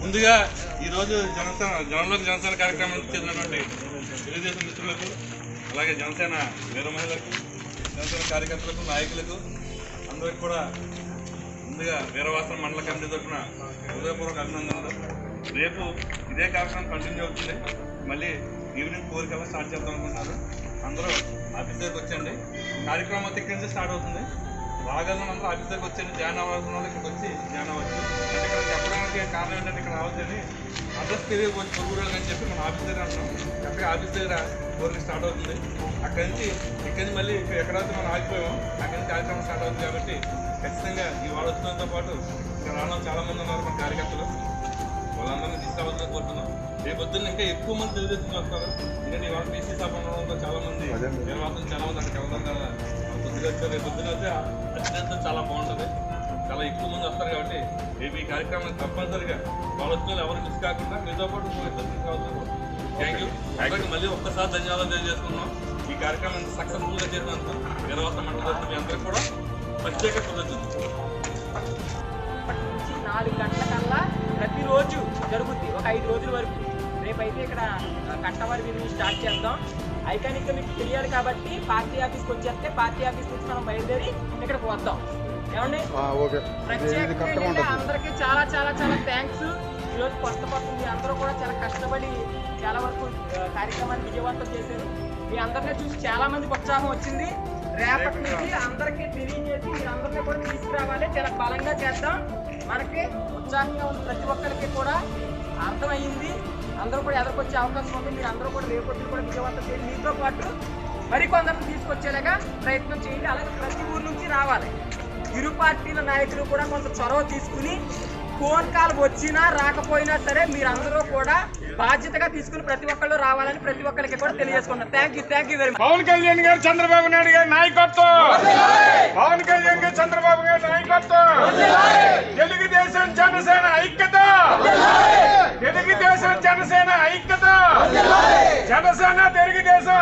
ముందుగా ఈరోజు జనసేన జనంలోకి జనసేన కార్యక్రమం చెందినటువంటి తెలుగుదేశం మిత్రులకు అలాగే జనసేన వీర మహిళలకు జనసేన కార్యకర్తలకు నాయకులకు అందరికి కూడా ముందుగా వీరవాసన మండల కమిటీ తరఫున హృదయపూర్వక అభినందనలు. రేపు ఇదే కార్యక్రమం కంటిన్యూ అవుతుంది. మళ్ళీ ఈవినింగ్ ఫోర్ కల్లా స్టార్ట్ చేద్దాం అనుకుంటున్నారు అందరూ ఆఫీస్ దగ్గరికి వచ్చండి కార్యక్రమం అయితే ఇక్కడి నుంచి స్టార్ట్ అవుతుంది. రాగలను అందరూ ఆఫీస్ దగ్గరికి వచ్చండి జాయిన్ అవ్వాల్సిన వాళ్ళు ఇక్కడికి వచ్చి జాయిన్ అవ్వచ్చు. అంటే ఇక్కడ చెప్పడానికి కారణం ఏంటంటే ఇక్కడ రావద్దని అడ్రస్ తెలియకపోతే పొరుగురు అని చెప్పి మన ఆఫీస్ దగ్గర అంటున్నాం. కరెక్ట్గా ఆఫీస్ దగ్గర ఫోర్కి స్టార్ట్ అవుతుంది. అక్కడి నుంచి ఇక్కడి నుంచి మళ్ళీ ఇక్కడ ఎక్కడైతే మనం ఆగిపోయామో అక్కడి నుంచి కార్యక్రమం స్టార్ట్ అవుతుంది కాబట్టి ఖచ్చితంగా ఈ వచ్చినంతో పాటు ఇక్కడ రావడం చాలా మంది ఉన్నారు మన కార్యకర్తలు. వాళ్ళందరినీ తీసుకురావాలని కోరుతున్నాం. రేపు పొద్దున్న ఇంకా ఎక్కువ మంది తెలుగుదేశం వస్తారు. ఎందుకంటే ఇవాళ పీసీ సభ ఉండడంతో చాలా మంది చాలా మంది అక్కడికి కదా. వచ్చారు రేపు పొద్దున అయితే అత్యంత చాలా బాగుంటుంది. చాలా ఎక్కువ మంది వస్తారు కాబట్టి రేపు ఈ కార్యక్రమం తప్పనిసరిగా వాళ్ళు ఎవరు మిస్ కాకుండా మీతో పాటు థ్యాంక్ యూ అందరికీ మళ్ళీ ఒక్కసారి ధన్యవాదాలు తెలియజేసుకున్నాం ఈ కార్యక్రమం సక్సెస్ఫుల్గా చేసినందుకు నిరవస మండలి మీ అందరికీ కూడా ప్రత్యేక కృతజ్ఞతలు నుంచి నాలుగు గంటల కల్లా ప్రతిరోజు జరుగుద్ది. ఒక ఐదు రోజుల వరకు. రేపైతే ఇక్కడ కట్టవారి వీధిని స్టార్ట్ చేద్దాం. ఐకానిక్గా మీకు తెలియాలి కాబట్టి పార్టీ ఆఫీస్కి వచ్చేస్తే పార్టీ ఆఫీస్ నుంచి మనం బయలుదేరి ఇక్కడికి వద్దాం. ఏమండి? ప్రత్యేకంగా అందరికీ చాలా చాలా చాలా థ్యాంక్స్ ఈరోజు కొత్త కొత్త మీ అందరూ కూడా చాలా కష్టపడి చాలా వరకు కార్యక్రమాన్ని విజయవంతం చేశారు. మీ అందరినీ చూసి చాలా మందికి ఉత్సాహం వచ్చింది. రేపటి నుంచి అందరికీ తెలియజేసి మీరు అందరినీ కూడా తీసుకురావాలి. చాలా బలంగా చేద్దాం. మనకి ఉత్సాహంగా ఉన్న ప్రతి ఒక్కరికి కూడా అర్థమయ్యింది అందరూ కూడా ఎదుర్కొచ్చే అవకాశం ఉంది. మీరు అందరూ కూడా రేపొద్దు కూడా విజయవంతం చేయండి. మీతో పాటు మరికొందరిని తీసుకొచ్చేలాగా ప్రయత్నం చేయండి. అలాగే ప్రతి ఊరు నుంచి రావాలి. ఇరు పార్టీల నాయకులు కూడా కొంత చొరవ తీసుకుని ఫోన్ కాల్ వచ్చినా రాకపోయినా సరే మీరందరూ కూడా బాధ్యతగా తీసుకుని ప్రతి ఒక్కళ్ళు రావాలని ప్రతి ఒక్కరికి కూడా తెలియజేసుకున్నాం. Thank you thank you very much Pawan Kalyan గారు చంద్రబాబు నాయుడు గారి నాయకత్వం. పవన్ కళ్యాణ్ గారు చంద్రబాబు గారి నాయకత్వం. తెలుగుదేశం జనసేన ఐక్యత తెలుగుదేశం జనసేన ఐక్యత! జనసేన తెలుగుదేశం